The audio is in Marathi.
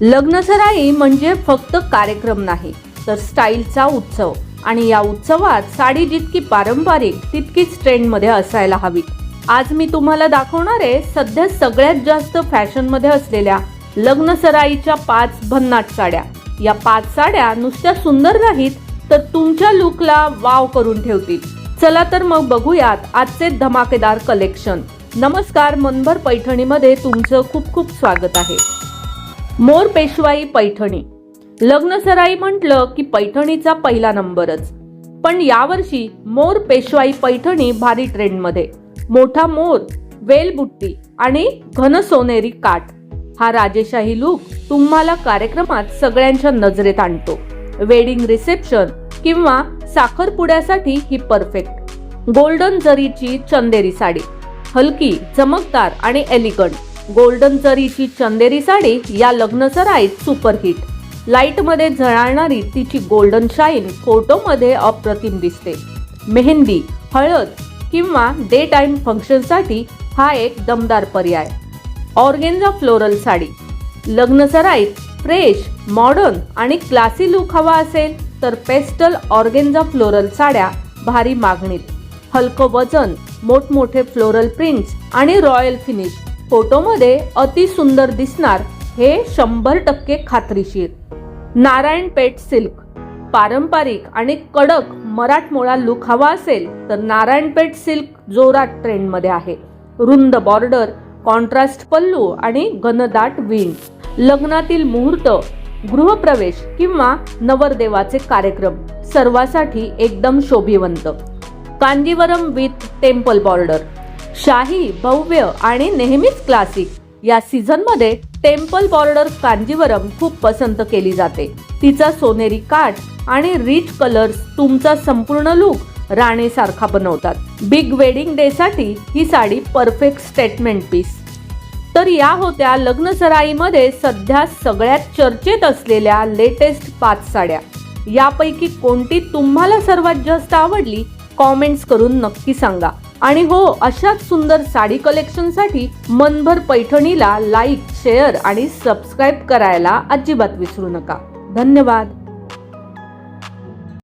लग्नसराई म्हणजे फक्त कार्यक्रम नाही तर स्टाईलचा उत्सव. आणि या उत्सवात साडी जितकी पारंपरिक तितकीच ट्रेंडमध्ये असायला हवी. आज मी तुम्हाला दाखवणार आहे सध्या सगळ्यात जास्त फॅशनमध्ये असलेल्या लग्नसराईच्या पाच भन्नाट साड्या. या पाच साड्या नुसत्या सुंदर नाहीत तर तुमच्या लुकला वाव करून ठेवतील. चला तर मग बघूयात आजचे धमाकेदार कलेक्शन. नमस्कार मनभर पैठणीमध्ये तुमचं खूप खूप स्वागत आहे. मोर पेशवाई पैठणी. लग्नसराई म्हटलं की पैठणीचा पहिला नंबरच. पण यावर्षी मोर पेशवाई पैठणी भारी ट्रेंडमध्ये. मोठा मोर वेलबुट्टी आणि घन सोनेरी काठ. हा राजेशाही लुक तुम्हाला कार्यक्रमात सगळ्यांच्या नजरेत आणतो. वेडिंग रिसेप्शन किंवा साखरपुड्यासाठी ही परफेक्ट गोल्डन जरीची चंदेरी साडी. हलकी चमकदार आणि एलिगंट गोल्डन जरीची चंदेरी साडी या लग्नसराईत सुपरहिट. लाईटमध्ये झळाळणारी तिची गोल्डन शाईन फोटोमध्ये अप्रतिम दिसते. मेहंदी हळद किंवा डे टाईम फंक्शनसाठी हा एक दमदार पर्याय. Organza floral sari. लग्नसराईत fresh modern आणि क्लासी लुक हवा असेल तर पेस्टल ऑर्गेन्झा फ्लोरल साड्या भारी मागणीत. हलकं वजन मोठमोठे फ्लोरल प्रिंट्स आणि रॉयल फिनिश फोटोमध्ये अति सुंदर दिसणार हे शंभर टक्के खात्रीशीर. नारायणपेठ सिल्क. पारंपरिक आणि कडक मराठमोळा लुक हवा असेल तर नारायणपेठ सिल्क जोरात ट्रेंडमध्ये आहे. रुंद बॉर्डर कॉन्ट्रास्ट पल्लू आणि घनदाट विंग लग्नातील मुहूर्त गृहप्रवेश किंवा नवरदेवाचे कार्यक्रम सर्वासाठी एकदम शोभिवंत. कांजीवरम विथ टेम्पल बॉर्डर शाही भव्य आणि नेहमीच क्लासिक या सीझनमध्ये टेम्पल बॉर्डर कांजीवरम खूप पसंत केली जाते. तिचा सोनेरी काठ आणि रिच कलर्स तुमचा संपूर्ण लुक राणेसारखा बनवतात. बिग वेडिंग डे साठी ही साडी परफेक्ट स्टेटमेंट पीस तर या होत्या लग्नसराईमध्ये सध्या सगळ्यात चर्चेत असलेल्या लेटेस्ट पाच साड्या. यापैकी कोणती तुम्हाला सर्वात जास्त आवडली? कॉमेंट्स करून नक्की सांगा. आणि हो अशाच सुंदर साडी कलेक्शनसाठी मनभर पैठणीला लाईक शेअर आणि सबस्क्राईब करायला अजिबात विसरू नका. धन्यवाद.